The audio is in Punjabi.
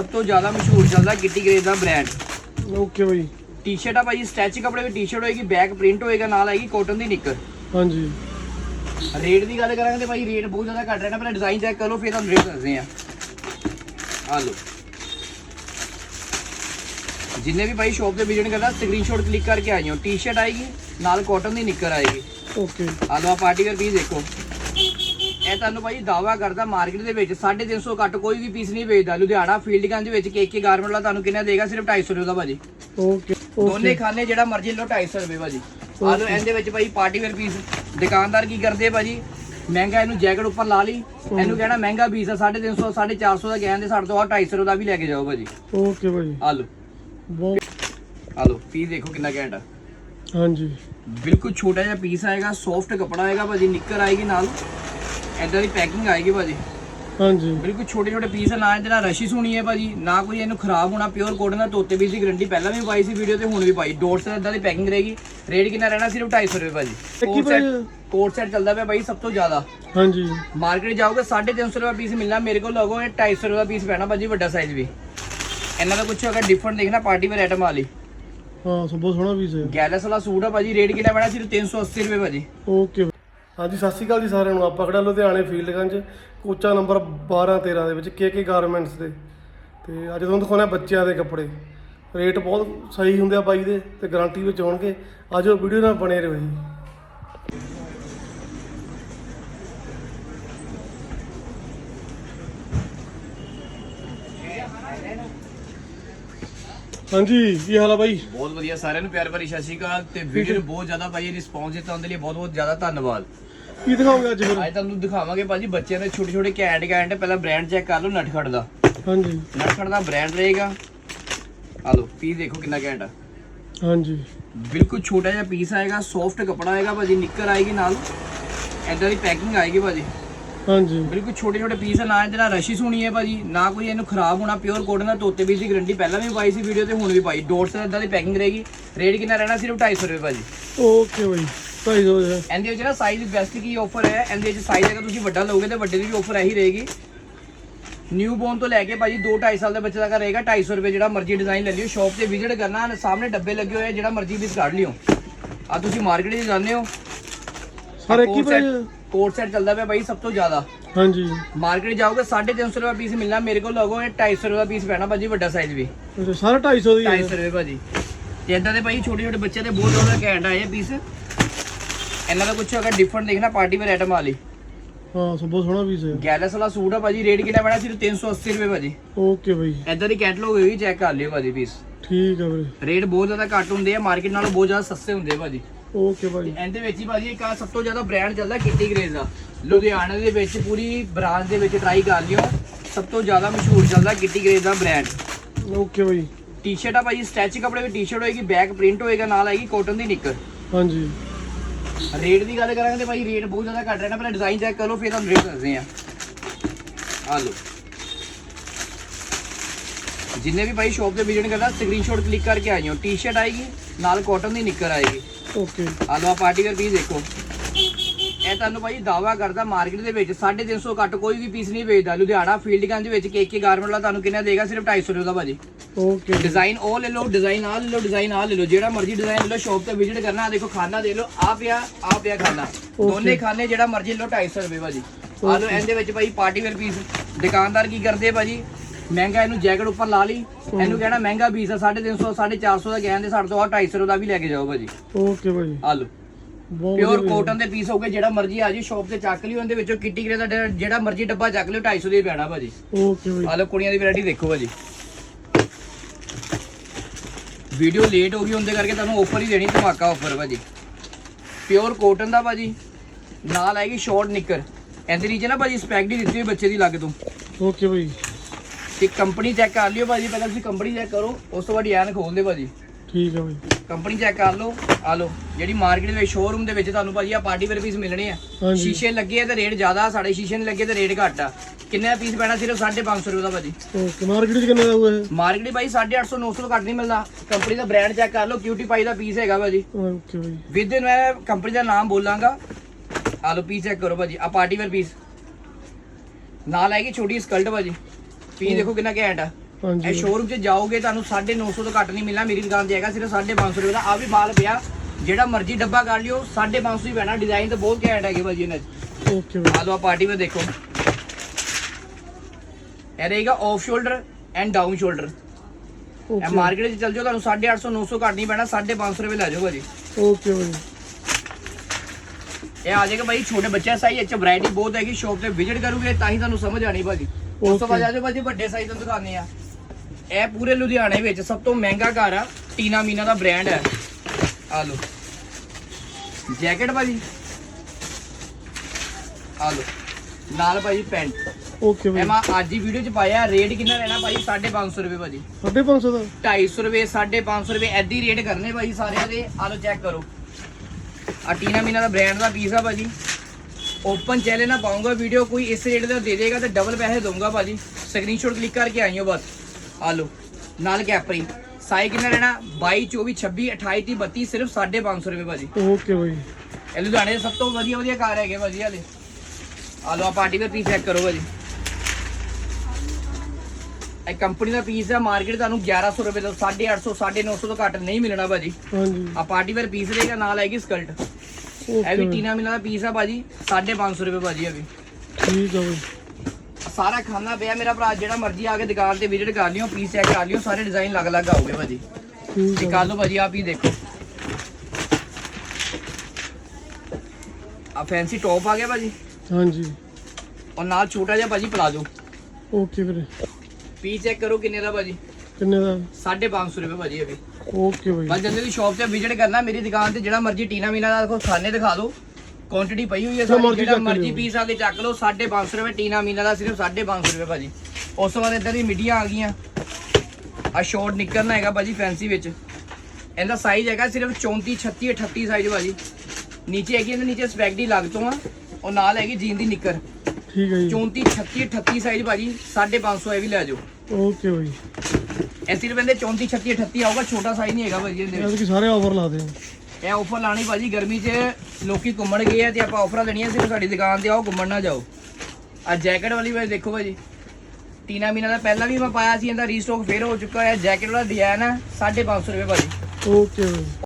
ਸਭ ਤੋਂ ਜ਼ਿਆਦਾ ਮਸ਼ਹੂਰ ਚੱਲਦਾ ਕਿੱਟੀ ਗ੍ਰੇਸ ਦਾ ਬ੍ਰਾਂਡ ਓਕੇ ਬਾਈ। ਟੀ-ਸ਼ਰਟ ਆ ਭਾਜੀ ਸਟੈਚ ਕੱਪੜੇ ਵਿੱਚ ਟੀ-ਸ਼ਰਟ ਹੋਏਗੀ ਬੈਕ ਪ੍ਰਿੰਟ ਹੋਏਗਾ ਨਾਲ ਆਏਗੀ ਕਾਟਨ ਦੀ ਨਿੱਕਰ ਹਾਂਜੀ। ਰੇਟ ਦੀ ਗੱਲ ਕਰਾਂਗੇ ਤੇ ਭਾਈ ਰੇਟ ਬਹੁਤ ਜ਼ਿਆਦਾ ਘੱਟ ਰਿਹਾ ਨਾ ਪਹਿਲਾਂ ਡਿਜ਼ਾਈਨ ਚੈੱਕ ਕਰੋ ਫਿਰ ਤੁਹਾਨੂੰ ਰੇਟ ਦੱਸਦੇ ਆ ਆ ਲਓ। ਜਿੰਨੇ ਵੀ ਭਾਈ ਸ਼ਾਪ ਤੇ ਵਿਜ਼ਿਟ ਕਰਨਾ ਸਕਰੀਨਸ਼ਾਟ ਕਲਿੱਕ ਕਰਕੇ ਆਈਓ ਟੀ-ਸ਼ਰਟ ਆਏਗੀ ਨਾਲ ਕਾਟਨ ਦੀ ਨਿੱਕਰ ਆਏਗੀ। ਓਕੇ ਆ ਲਓ ਪਾਰਟੀ ਵੇਅਰ ਪੀਸ ਦੇਖੋ। ਇਹ ਤੁਹਾਨੂੰ ਭਾਈ ਦਾਵਾ ਕਰਦਾ ਮਾਰਕੀਟ ਦੇ ਵਿੱਚ 350 ਘੱਟ ਕੋਈ ਵੀ ਪੀਸ ਨਹੀਂ ਵੇਚਦਾ। ਲੁਧਿਆਣਾ ਫੀਲਡਗੰਜ ਦੇ ਵਿੱਚ ਕੇਕੇ ਗਾਰਮੈਂਟ ਵਾਲਾ ਤੁਹਾਨੂੰ ਕਿੰਨਾ ਦੇਗਾ? ਸਿਰਫ 250 ਰੁਪਏ ਦਾ ਭਾਜੀ। ਓਕੇ ਦੋਨੇ ਖਾਨੇ ਜਿਹੜਾ ਮਰਜ਼ੀ ਲਓ 250 ਰੁਪਏ ਭਾਜੀ। ਆ ਲਓ ਇਹਦੇ ਵਿੱਚ ਭਾਈ ਪਾਰਟੀ ਵੇਅਰ ਪੀਸ ਦੁਕਾਨਦਾਰ ਕੀ ਕਰਦੇ ਆ ਭਾਜੀ? ਮਹਿੰਗਾ ਇਹਨੂੰ ਜੈਕਟ ਉੱਪਰ ਲਾ ਲਈ। ਇਹਨੂੰ ਕਹਿਣਾ ਮਹਿੰਗਾ ਪੀਸ ਆ 350 450 ਦਾ ਕਹਿੰਦੇ ਸਾਡੇ ਤੋਂ ਆ 250 ਰੁਪਏ ਦਾ ਵੀ ਲੈ ਕੇ ਜਾਓ ਭਾਜੀ। ਓਕੇ ਬਾਈ ਆ ਲਓ। ਆ ਲਓ ਪੀਸ ਦੇਖੋ ਕਿੰਨਾ ਘੈਂਟ ਆ। ਹਾਂਜੀ। ਬਿਲਕੁਲ ਛੋਟਾ ਜਿਹਾ ਪੀਸ ਆਏਗਾ ਸੌਫਟ ਕਪੜਾ ਆਏਗਾ ਭਾਜੀ ਨਿੱਕਰ ਆਏਗੀ ਨਾਲ। ਐਦਾਂ ਦੀ ਪੈਕਿੰਗ ਆਏਗੀ ਭਾਜੀ। ਹਾਂਜੀ। ਬਿਲਕੁਲ ਛੋਟੇ ਛੋਟੇ ਪੀਸ ਨਾ ਇਹਦੇ ਨਾਲ ਰਸ਼ੀ ਸੁਣੀ ਹੈ ਭਾਜੀ ਨਾ ਕੋਈ ਇਹਨੂੰ ਖਰਾਬ ਹੋਣਾ ਪਿਓਰ ਕੋਟਨ ਦਾ ਤੋਤੇ ਪੀਸ ਦੀ ਗਰੰਟੀ ਪਹਿਲਾਂ ਵੀ ਪਾਈ ਸੀ ਵੀਡੀਓ ਤੇ ਹੁਣ ਵੀ ਪਾਈ। ਡੋਟਸ ਇਦਾਂ ਦੀ ਪੈਕਿੰਗ ਰਹੇਗੀ। ਰੇਟ ਕਿੰਨਾ ਰਹਿਣਾ? ਸਿਰਫ 250 ਰੁਪਏ ਭਾਜੀ। Coat set? ਕੋਟ ਸੈਟ ਚੱਲਦਾ ਪਿਆ ਭਾਈ ਸਭ ਤੋਂ ਜ਼ਿਆਦਾ। ਹਾਂਜੀ। ਮਾਰਕੀਟ ਜਾਓਗੇ 350 ਰੁਪਏ ਪੀਸ ਮਿਲਣਾ। ਮੇਰੇ ਕੋਲ ਲਗੋ ਇਹ 250 ਰੁਪਏ ਦਾ ਪੀਸ ਪੈਣਾ ਭਾਜੀ ਵੱਡਾ ਸਾਈਜ਼ ਵੀ। ਇਹਨਾਂ ਦਾ ਕੁਝ ਅਗਰ ਡਿਫਰੈਂਟ ਦੇਖਣਾ ਪਾਰਟੀ ਵੇਅਰ ਆਈਟਮ ਵਾਲੀ। ਹਾਂ ਬਹੁਤ ਸੋਹਣਾ ਪੀਸ ਹੈ। ਗੈਲਸ ਵਾਲਾ ਸੂਟ ਆ ਭਾਜੀ ਰੇਟ ਕਿੰਨਾ ਪੈਣਾ? ਸਿਰਫ 380 ਰੁਪਏ ਭਾਜੀ। ਓਕੇ ਹਾਂਜੀ, ਸਤਿ ਸ਼੍ਰੀ ਅਕਾਲ ਜੀ ਸਾਰਿਆਂ ਨੂੰ। ਆਪਾਂ ਖੜਾ ਲੁਧਿਆਣੇ ਫੀਲਡਗੰਜ ਕੋਚਾ ਨੰਬਰ 12 13 ਦੇ ਵਿੱਚ ਕੇਕੇ ਗਾਰਮੈਂਟਸ ਦੇ। ਤੇ ਅੱਜ ਤੁਹਾਨੂੰ ਦਿਖਾਉਣਾ ਬੱਚਿਆਂ ਦੇ ਕੱਪੜੇ। ਰੇਟ ਬਹੁਤ ਸਹੀ ਹੁੰਦੇ ਆ ਬਾਈ ਦੇ ਤੇ ਗਾਰੰਟੀ ਵਿੱਚ ਹੋਣਗੇ। ਅੱਜ ਉਹ ਵੀਡੀਓ ਨਾਲ ਬਣੇ ਰਹੋ ਜੀ। ਹਾਂਜੀ, ਕੀ ਹਾਲ ਆ ਬਾਈ? ਬਹੁਤ ਵਧੀਆ, ਸਾਰਿਆਂ ਨੂੰ ਪਿਆਰ ਭਰੀ ਸਤਿ ਸ਼੍ਰੀ ਅਕਾਲ। ਤੇ ਵੀਡੀਓ ਨੂੰ ਬਹੁਤ ਜ਼ਿਆਦਾ ਭਾਈ ਰਿਸਪੌਂਸ ਦਿੱਤਾ, ਉਹਦੇ ਲਈ ਬਹੁਤ ਬਹੁਤ ਜ਼ਿਆਦਾ ਧੰਨਵਾਦ। ਕੀ ਦਿਖਾਓਗੇ ਅੱਜ ਫਿਰ? ਅੱਜ ਤੁਹਾਨੂੰ ਦਿਖਾਵਾਂਗੇ ਭਾਜੀ ਬੱਚਿਆਂ ਦੇ ਛੋਟੇ ਛੋਟੇ ਕੈਂਟ ਕੈਂਟ ਪਹਿਲਾਂ ਬ੍ਰਾਂਡ ਚੈੱਕ ਕਰ ਲਓ ਨਟਖੜ ਦਾ। ਹਾਂਜੀ। ਨਟਖੜ ਦਾ ਬ੍ਰਾਂਡ ਰਹੇਗਾ। ਆ ਲਓ ਪੀਸ ਦੇਖੋ ਕਿੰਨਾ ਘੈਂਟ ਆ। ਹਾਂਜੀ। ਬਿਲਕੁਲ ਛੋਟਾ ਜਿਹਾ ਪੀਸ ਆਏਗਾ ਸੌਫਟ ਕਪੜਾ ਆਏਗਾ ਭਾਜੀ ਨਿੱਕਰ ਆਏਗੀ ਨਾਲ। ਐਦਾਂ ਦੀ ਪੈਕਿੰਗ ਆਏਗੀ ਭਾਜੀ। ਹਾਂਜੀ। ਬਿਲਕੁਲ ਛੋਟੇ ਛੋਟੇ ਪੀਸ ਨਾ ਇਹਦੇ ਨਾਲ ਰਸ਼ੀ ਸੁਣੀ ਹੈ ਭਾਜੀ ਨਾ ਕੋਈ ਇਹਨੂੰ ਖਰਾਬ ਹੋਣਾ ਪਿਓਰ ਕੋਟਨ ਦਾ ਤੋਤੇ ਪੀਸ ਦੀ ਗਰੰਟੀ ਪਹਿਲਾਂ ਵੀ ਪਾਈ ਸੀ ਵੀਡੀਓ ਤੇ ਹੁਣ ਵੀ ਪਾਈ। ਡੋਟਸ ਇਦਾਂ ਦੀ ਪੈਕਿੰਗ ਰਹੇਗੀ। ਰੇਟ ਕਿੰਨਾ ਰਹਿਣਾ? ਸਿਰਫ 250 ਰੁਪਏ ਭਾਜੀ। ਓਕੇ ਬਾਈ। 250 ਹੈ ਇਹਦੇ ਵਿੱਚ ਨਾ ਸਾਈਜ਼ ਬੈਸਟ ਕੀ ਆਫਰ ਹੈ? ਇਹਦੇ ਵਿੱਚ ਸਾਈਜ਼ ਅਗਰ ਤੁਸੀਂ ਵੱਡਾ ਲਓਗੇ ਤਾਂ ਵੱਡੇ ਦੀ ਵੀ ਆਫਰ ਇਹੀ ਰਹੇਗੀ। ਨਿਊ ਬੋਰਨ ਤੋਂ ਲੈ ਕੇ ਭਾਜੀ 2 2.5 ਸਾਲ ਦੇ ਬੱਚੇ ਤੱਕ ਰਹੇਗਾ। 250 ਰੁਪਏ ਜਿਹੜਾ ਮਰਜ਼ੀ ਡਿਜ਼ਾਈਨ ਲੈ ਲਿਓ। ਸ਼ਾਪ ਤੇ ਵਿਜ਼ਿਟ ਕਰਨਾ ਸਾਹਮਣੇ ਡੱਬੇ ਲੱਗੇ ਹੋਏ ਆ ਜਿਹੜਾ ਮਰਜ਼ੀ ਪੀਸ ਕੱਢ ਲਿਓ। ਆ ਤੁਸੀਂ ਮਾਰਕੀਟ 'ਚ ਜਾਂਦੇ ਹੋ। ਸਰ ਇੱਕ ਹੀ ਕੋਟ ਸੈਟ ਚੱਲਦਾ ਪਿਆ ਭਾਈ ਸਭ ਤੋਂ ਜ਼ਿਆਦਾ। ਹਾਂਜੀ। ਮਾਰਕੀਟ ਜਾਓਗੇ 350 ਰੁਪਏ ਪੀਸ ਮਿਲਣਾ। ਮੇਰੇ ਕੋਲ ਲਗੋ ਇਹ 250 ਰੁਪਏ ਦਾ ਪੀਸ ਪੈਣਾ ਭਾਜੀ ਵੱਡਾ ਸਾਈਜ਼ ਵੀ। ਅੱਛਾ ਸਾਰਾ 250 ਦੀ ਹੈ 250 ਰੁਪਏ ਭਾਜੀ। ਤੇ ਇਦਾਂ ਦੇ ਭਾਈ ਛੋਟੇ ਛੋਟੇ ਬੱਚੇ ਦੇ ਬਹੁਤ ਜ਼ਿਆਦਾ ਘੈਂਟ ਆਏ ਪੀਸ ਇਹਨਾਂ ਦਾ ਕੁਝ ਅਗਰ ਡਿਫਰੈਂਟ ਦੇਖਣਾ ਪਾਰਟੀ ਵੇਅਰ ਆਈਟਮ ਵਾਲੀ। ਹਾਂ ਸੋ ਬਹੁਤ ਸੋਹਣਾ ਪੀਸ ਹੈ। ਗੈਲਸ ਵਾਲਾ ਸੂਟ ਆ ਭਾਜੀ ਰੇਟ ਕਿੰਨਾ ਪੈਣਾ? ਸਿਰਫ 380 ਰੁਪਏ ਭਾਜੀ। ਓਕੇ ਬਾਈ। ਇਦਾਂ ਦੀ ਕੈਟਲੌਗ ਹੋਈ ਚੈੱਕ ਕਰ ਲਿਓ ਭਾਜੀ ਪੀਸ ਠੀਕ ਹੈ ਵੀਰੇ। ਰੇਟ ਬਹੁਤ ਜ਼ਿਆਦਾ ਘੱਟ ਹੁੰਦੇ ਆ ਮਾਰਕੀਟ ਨਾਲੋਂ ਬਹੁਤ ਜ਼ਿਆਦਾ ਸਸਤੇ ਹੁੰਦੇ ਆ ਭਾਜੀ। ਓਕੇ ਬਾਈ ਇਹਦੇ ਵਿੱਚ ਹੀ ਭਾਜੀ ਇੱਕ ਆਹ ਸਭ ਤੋਂ ਜ਼ਿਆਦਾ ਬ੍ਰਾਂਡ ਚੱਲਦਾ ਕਿੱਟੀ ਗ੍ਰੇਜ਼ ਦਾ। ਲੁਧਿਆਣਾ ਦੇ ਵਿੱਚ ਪੂਰੀ ਬ੍ਰਾਂਚ ਦੇ ਵਿੱਚ ਟਰਾਈ ਕਰ ਲਿਓ। ਸਭ ਤੋਂ ਜ਼ਿਆਦਾ ਮਸ਼ਹੂਰ ਚੱਲਦਾ ਕਿੱਟੀ ਗ੍ਰੇਜ਼ ਦਾ ਬ੍ਰਾਂਡ ਓਕੇ ਬਾਈ। ਟੀ-ਸ਼ਰਟ ਆ ਭਾਜੀ ਸਟੈਚ ਕੱਪੜੇ ਵਿੱਚ ਟੀ-ਸ਼ਰਟ ਹੋਏਗੀ ਬੈਕ ਪ੍ਰਿੰਟ ਹੋਏਗਾ ਨਾਲ ਆਏਗੀ ਕਾਟਨ ਦੀ ਨਿੱਕਰ। ਹਾਂਜੀ। ਰੇਟ ਦੀ ਗੱਲ ਕਰਾਂਗੇ ਤੇ ਭਾਈ ਰੇਟ ਬਹੁਤ ਜ਼ਿਆਦਾ ਘੱਟ ਰਿਹਾ ਨਾ ਪਹਿਲਾਂ ਡਿਜ਼ਾਈਨ ਚੈੱਕ ਕਰੋ ਫਿਰ ਤੁਹਾਨੂੰ ਰੇਟ ਦੱਸਦੇ ਆ ਆ ਲਓ। ਜਿੰਨੇ ਵੀ ਭਾਈ ਸ਼ਾਪ ਤੇ ਵਿਜ਼ਿਟ ਕਰਨਾ ਸਕਰੀਨਸ਼ਾਟ ਕਲਿੱਕ ਕਰਕੇ ਆਈਓ ਟੀ-ਸ਼ਰਟ ਆਏਗੀ ਨਾਲ ਕਾਟਨ ਦੀ ਨਿੱਕਰ ਆਏਗੀ। ਓਕੇ ਆ ਲਓ ਪਾਰਟੀ ਵੇਅਰ ਪੀਸ ਦੇਖੋ। ਇਹ ਤੁਹਾਨੂੰ ਭਾਈ ਦਾਵਾ ਕਰਦਾ ਮਾਰਕੀਟ ਦੇ ਵਿੱਚ 350 ਘੱਟ ਕੋਈ ਵੀ ਪੀਸ ਨਹੀਂ ਵੇਚਦਾ। ਲੁਧਿਆਣਾ ਫੀਲਡਗੰਜ ਦੇ ਵਿੱਚ ਕੇਕੇ ਗਾਰਮੈਂਟ ਵਾਲਾ ਤੁਹਾਨੂੰ ਕਿੰਨਾ ਦੇਗਾ? ਸਿਰਫ 250 ਰੁਪਏ ਦਾ ਭਾਜੀ। ਓਕੇ ਡਿਜ਼ਾਈਨ ਉਹ ਲੈ ਲਓ ਡਿਜ਼ਾਈਨ ਆ ਲੈ ਲਓ ਡਿਜ਼ਾਈਨ ਆ ਲੈ ਲਓ। ਜਿਹੜਾ ਮਰਜ਼ੀ ਡਿਜ਼ਾਈਨ ਲੈ ਲਓ ਸ਼ਾਪ ਤੇ ਵਿਜ਼ਿਟ ਕਰਨਾ ਆਹ ਦੇਖੋ ਖਾਨਾ ਦੇ ਲਓ। ਆ ਪਿਆ ਆ ਪਿਆ ਖਾਨਾ। ਦੋਨੇ ਖਾਨੇ ਜਿਹੜਾ ਮਰਜ਼ੀ ਲਓ 250 ਰੁਪਏ ਭਾਜੀ। ਆ ਲਓ ਇਹਦੇ ਵਿੱਚ ਭਾਈ ਪਾਰਟੀ ਵੇਅਰ ਪੀਸ ਦੁਕਾਨਦਾਰ ਕੀ ਕਰਦੇ ਆ ਭਾਜੀ? ਮਹਿੰਗਾ ਇਹਨੂੰ ਜੈਕਟ ਉੱਪਰ ਲਾ ਲਈ। ਇਹਨੂੰ ਕਹਿਣਾ ਮਹਿੰਗਾ ਪੀਸ ਆ 350 450 ਦਾ ਕਹਿੰਦੇ ਸਾਡੇ ਤੋਂ ਆ 250 ਰੁਪਏ ਦਾ ਵੀ ਲੈ ਕੇ ਜਾਓ ਭਾਜੀ। ਓਕੇ ਬਾਈ ਆ ਲਓ। ਪਿਓਰ ਕੋਟਨ ਦੇ ਪੀਸ ਹੋਗੇ ਜਿਹੜਾ ਮਰਜ਼ੀ ਆ ਜੀ ਸ਼ਾਪ ਤੇ ਚੱਕ ਲਿਓ ਉਹਦੇ ਵਿੱਚੋਂ ਕਿੱਟੀ ਗਰੇ ਦਾ ਜਿਹੜਾ- ਮਰਜ਼ੀ ਡੱਬਾ ਚੱਕ ਲਿਓ 250 ਦੇ ਪੈਣਾ ਭਾਜੀ। ਓਕੇ ਬਾਈ ਆ ਲਓ ਕੁੜੀਆਂ ਦੀ ਵੈਰਾਈਟੀ ਦੇਖੋ ਭਾਜੀ। ਵੀਡੀਓ ਲੇਟ ਹੋ ਗਈ ਹੁੰਦੇ ਕਰਕੇ ਤੁਹਾਨੂੰ ਆਫਰ ਹੀ ਦੇਣੀ ਧਮਾਕਾ ਆਫਰ ਭਾਜੀ। ਪਿਓਰ ਕੋਟਨ ਦਾ ਭਾਜੀ ਨਾਲ ਆਏਗੀ ਸ਼ਾਰਟ ਨਿੱਕਰ ਇਹਦੇ ਨੀਚੇ ਨਾ ਭਾਜੀ ਸਪੈਕ ਦੀ ਦਿੱਤੀ ਹੋਈ ਬੱਚੇ ਦੀ ਲੱਗ ਤੋਂ। ਓਕੇ ਬਾਈ ਤੇ ਕੰਪਨੀ ਚੈੱਕ ਕਰ ਲਿਓ ਭਾਜੀ ਪਹਿਲਾਂ ਤੁਸੀਂ ਕੰਪਨੀ ਚੈੱਕ ਕਰੋ ਉਸ ਤੋਂ ਬਾਅਦ ਯਾਨ ਖੋਲ ਦੇ ਭਾਜੀ। ਠੀਕ ਹੈ ਬਾਈ। ਕੰਪਨੀ ਚੈੱਕ ਕਰ ਲਓ ਆ ਲਓ। ਜਿਹੜੀ ਮਾਰਕੀਟ ਦੇ ਵਿੱਚ ਸ਼ੋਰੂਮ ਦੇ ਵਿੱਚ ਤੁਹਾਨੂੰ ਭਾਜੀ ਆ ਪਾਰਟੀ ਵੇਅਰ ਪੀਸ ਮਿਲਣੇ ਆ। ਹਾਂਜੀ। ਸ਼ੀਸ਼ੇ ਲੱਗੇ ਆ ਤੇ ਰੇਟ ਜ਼ਿਆਦਾ ਸਾਡੇ ਸ਼ੀਸ਼ੇ ਨਹੀਂ ਲੱਗੇ ਤੇ ਰੇਟ ਘੱਟ ਆ। ਕਿੰਨੇ ਪੀਸ ਪੈਣਾ? ਸਿਰਫ 550 ਰੁਪਏ ਦਾ ਭਾਜੀ। ਓਕੇ ਮਾਰਕੀਟ 'ਚ ਕਿੰਨੇ ਦਾ ਇਹ? ਮਾਰਕੀਟ ਭਾਈ 850 900 ਤੋਂ ਘੱਟ ਨਹੀਂ ਮਿਲਦਾ। ਕੰਪਨੀ ਦਾ ਬ੍ਰਾਂਡ ਚੈੱਕ ਕਰ ਲਓ ਕਿਊਟੀ ਪਾਈ ਦਾ ਪੀਸ ਹੈਗਾ ਭਾਜੀ। ਓਕੇ ਬਾਈ। ਵਿਦ ਮੈਂ ਕੰਪਨੀ ਦਾ ਨਾਮ ਬੋਲਾਂਗਾ। ਆ ਲਓ ਪੀਸ ਚੈੱਕ ਕਰੋ ਭਾਜੀ। ਆ ਪਾਰਟੀ ਵੇਅਰ ਪੀਸ ਨਾਲ ਆਏਗੀ ਛੋਟੀ ਸਕਲਟ ਭਾਜੀ। ਪੀਸ ਦੇਖੋ ਕਿੰਨਾ ਘੈਂਟ ਆ। ਇਹ ਸ਼ੋਰੂਮ 'ਚ ਜਾਓਗੇ ਤੁਹਾਨੂੰ 950 ਤੋਂ ਘੱਟ ਨਹੀਂ ਮਿਲਣਾ। ਮੇਰੀ ਦੁਕਾਨ ਤੇ ਹੈਗਾ ਸਿਰਫ 550 ਰੁਪਏ ਦਾ। ਆ ਵੀ ਮਾਲ ਪਿਆ। ਜਿਹੜਾ ਮਰਜ਼ੀ ਡੱਬਾ ਕਰ ਲਿਓ 550 ਹੀ ਪੈਣਾ। ਡਿਜ਼ਾਈਨ ਤਾਂ ਬਹੁਤ ਘੈਂਟ ਹੈਗੇ ਭਾਜੀ ਇਹਨਾਂ 'ਚ। ਓਕੇ ਬਾਈ ਆ ਲਓ ਪਾਰਟੀ ਵਿੱਚ ਦੇਖੋ। ਇਹ ਰਹੇਗਾ off shoulder and down shoulder ਇਹ ਮਾਰਕੀਟ 'ਚ ਚੱਲ ਜਾਓ ਤੁਹਾਨੂੰ 850 900 ਘੱਟ ਨਹੀਂ ਪੈਣਾ। 550 ਰੁਪਏ ਲੈ ਜਾਓ ਭਾਜੀ। ਓਕੇ ਬਾਈ ਇਹ ਆ ਜਾਏਗਾ ਭਾਈ ਛੋਟੇ ਬੱਚਿਆਂ ਸਾਈਜ਼ ਇਹ ਚ ਵੈਰਾਈਟੀ ਬਹੁਤ ਹੈਗੀ। ਸ਼ੌਪ ਤੇ ਵਿਜ਼ਿਟ ਕਰੋਗੇ ਤਾਂ ਹੀ ਤੁਹਾਨੂੰ ਸਮਝ ਆਣੀ ਭਾਜੀ। ਉਸ ਤੋਂ ਬਾਅਦ ਆ ਜਾਓ ਭਾਜੀ ਵੱਡੇ ਸਾਈਜ਼ ਤੋਂ ਦਿਖਾਉਂਦੇ ਆ ਇਹ ਪੂਰੇ ਲੁਧਿਆਣੇ ਵਿੱਚ ਸਭ ਤੋਂ ਮਹਿੰਗਾ ਘਰ ਆ ਟੀਨਾ ਮੀਨਾ ਦਾ ਬ੍ਰਾਂਡ ਹੈ। ਆ ਲਓ। ਜੈਕਟ ਭਾਜੀ? ਆ ਲਓ। ਨਾਲ ਭਾਜੀ ਪੈਂਟ। ਓਕੇ ਬਾਈ ਇਹ ਮੈਂ ਅੱਜ ਹੀ ਵੀਡੀਓ ਚ ਪਾਇਆ ਰੇਟ ਕਿੰਨਾ ਰਹਿਣਾ ਭਾਜੀ? 550 ਰੁਪਏ ਭਾਜੀ। 550 ਦਾ? 250 ਰੁਪਏ 550 ਰੁਪਏ ਐਦੀ ਰੇਟ ਕਰਨੇ ਭਾਜੀ ਸਾਰਿਆਂ ਦੇ। ਆ ਲਓ ਚੈੱਕ ਕਰੋ। ਆ ਟੀਨਾ ਮੀਨਾ ਦਾ ਬ੍ਰਾਂਡ ਦਾ ਪੀਸ ਆ ਭਾਜੀ। ਓਪਨ ਚੈਲੇ ਨਾ ਪਾਉਂਗਾ ਵੀਡੀਓ ਕੋਈ ਇਸ ਰੇਟ ਦਾ ਦੇ ਦੇਗਾ ਤੇ ਡਬਲ ਪੈਸੇ ਦਊਂਗਾ ਭਾਜੀ। ਸਕਰੀਨਸ਼ਾਟ ਕਲਿੱਕ ਕਰਕੇ ਆਈਓ ਬਸ। ਆ ਲਓ ਨਾਲ ਕੈਪਰੀ ਸਾਈ ਕਿੰਨਾ ਰਹਿਣਾ 22 24 26 28 30 32 ਸਿਰਫ 550 ਰੁਪਏ ਭਾਜੀ। ਓਕੇ ਬਾਈ। ਇਹ ਲੁਧਿਆਣੇ ਦੇ ਸਭ ਤੋਂ ਵਧੀਆ ਵਧੀਆ ਕਾਰ ਹੈਗੇ ਭਾਜੀ ਹਾਲੇ ਆ ਲਓ ਆ ਪਾਰਟੀ ਵੇਅਰ ਪੀਸ ਚੈੱਕ ਕਰੋ ਭਾਜੀ। ਇਹ ਕੰਪਨੀ ਦਾ ਪੀਸ ਹੈ ਮਾਰਕੀਟ ਤੁਹਾਨੂੰ 1100 ਰੁਪਏ ਦਾ 850 950 ਤੋਂ ਘੱਟ ਨਹੀਂ ਮਿਲਣਾ ਭਾਜੀ। ਹਾਂਜੀ। ਆ ਪਾਰਟੀ ਵੇਅਰ ਪੀਸ ਦੇਗਾ ਨਾਲ ਆਏਗੀ ਸਕਲਟ ਇਹ ਵੀ ਟੀਨਾ ਮਿਲਾ ਦਾ ਪੀਸ ਆ ਭਾਜੀ 550 ਰੁਪਏ ਭਾਜੀ ਇਹ ਵੀ। ਠੀਕ ਆ ਬਾਈ। ਸਾਰਾ ਖਾਣਾ ਪਿਆ। ਮੇਰਾ ਭਰਾ ਜਿਹੜਾ ਮਰਜ਼ੀ ਆ ਕੇ ਦੁਕਾਨ ਤੇ ਵਿਜ਼ਿਟ ਕਰ ਲਿਓ ਪੀਸ ਚੈੱਕ ਕਰ ਲਿਓ ਸਾਰੇ ਡਿਜ਼ਾਈਨ ਅਲੱਗ-ਅਲੱਗ ਆਉਗੇ ਭਾਜੀ। ਠੀਕ ਆ। ਨਿਕਾਲ ਲਓ ਭਾਜੀ ਆਪ ਹੀ ਦੇਖੋ। ਆ ਫੈਂਸੀ ਟੌਪ ਆ ਗਿਆ ਭਾਜੀ। ਹਾਂਜੀ। ਔਰ ਨਾਲ ਛੋਟਾ ਜਿਹਾ ਭਾਜੀ ਪਲਾਜ਼ੋ ਓਕੇ ਵੀਰੇ। ਪੀਸ ਚੈੱਕ ਕਰੋ ਕਿੰਨੇ ਦਾ ਭਾਜੀ। ਕਿੰਨੇ ਦਾ? 550 ਰੁਪਏ ਭਾਜੀ ਇਹ ਵੀ। ਓਕੇ ਬਾਈ ਬਸ ਜਦ ਦੀ ਸ਼ਾਪ ਤੇ ਵਿਜ਼ਿਟ ਕਰਨਾ ਮੇਰੀ ਦੁਕਾਨ ਤੇ ਜਿਹੜਾ ਮਰਜ਼ੀ ਟੀਨਾ ਮੀਨਾ ਦਾ ਦੇਖੋ ਖਾਨੇ ਦਿਖਾ ਦਿਓ। ਕੁਆਂਟੀਟੀ ਪਈ ਹੋਈ ਹੈ ਸਾਰੀ ਜਿਹੜਾ ਮਰਜ਼ੀ। ਪੀਸ ਆ ਕੇ ਚੱਕ ਲਓ 550 ਰੁਪਏ ਟੀਨਾ ਮੀਨਾ ਦਾ ਸਿਰਫ 550 ਰੁਪਏ ਭਾਜੀ। ਉਸ ਤੋਂ ਬਾਅਦ ਇਦਾਂ ਦੀ ਮਿੱਡੀਆਂ ਆ ਗਈਆਂ। ਆ ਸ਼ਾਰਟ ਨਿਕਲਣਾ ਹੈਗਾ ਭਾਜੀ ਫੈਂਸੀ ਵਿੱਚ। ਇਹਦਾ ਸਾਈਜ਼ ਹੈਗਾ ਸਿਰਫ 34 36 38 ਸਾਈਜ਼ ਭਾਜੀ। ਨੀਚੇ ਹੈਗੀ ਇਹਦੇ ਨੀਚੇ ਸਪੈਕਡੀ ਲੱਗ ਤੋਂ ਆ। ਉਹ ਨਾਲ ਹੈਗੀ ਜੀਨ ਦੀ ਨਿੱਕਰ। ਠੀਕ ਹੈ ਜੀ। 34 36 38 ਸਾਈਜ਼ ਭਾਜੀ 550 ਇਹ ਵੀ ਲੈ ਜਾਓ। ਓਕੇ ਇਹ ਸਿਰਫ ਇਹਦੇ 34 36 38 ਆਊਗਾ ਛੋਟਾ ਸਾਈਜ਼ ਨਹੀਂ ਹੈਗਾ ਭਾਜੀ ਇਹਦੇ ਵਿੱਚ। ਸਾਰੇ ਆਫਰ ਲਾ ਦੇ ਇਹ ਆਫਰ ਲਾਣੀ ਭਾਜੀ, ਗਰਮੀ 'ਚ ਲੋਕੀ ਘੁੰਮਣ ਗਏ ਆ ਤੇ ਆਪਾਂ ਆਫਰਾਂ ਦੇਣੀਆਂ ਸਿਰਫ ਸਾਡੀ ਦੁਕਾਨ ਤੇ, ਆਓ ਘੁੰਮਣ ਨਾ ਜਾਓ। ਆ ਜੈਕਟ ਵਾਲੀ ਭਾਜੀ ਦੇਖੋ ਭਾਜੀ। ਟੀਨਾ ਮੀਨਾ ਦਾ ਪਹਿਲਾਂ ਵੀ ਮੈਂ ਪਾਇਆ ਸੀ, ਇਹਦਾ ਰੀਸਟਾਕ ਫੇਰ ਹੋ ਚੁੱਕਾ ਹੈ ਜੈਕਟ ਵਾਲਾ ਡਿਜ਼ਾਈਨ ਹੈ 550 ਰੁਪਏ ਭਾਜੀ। ਓਕੇ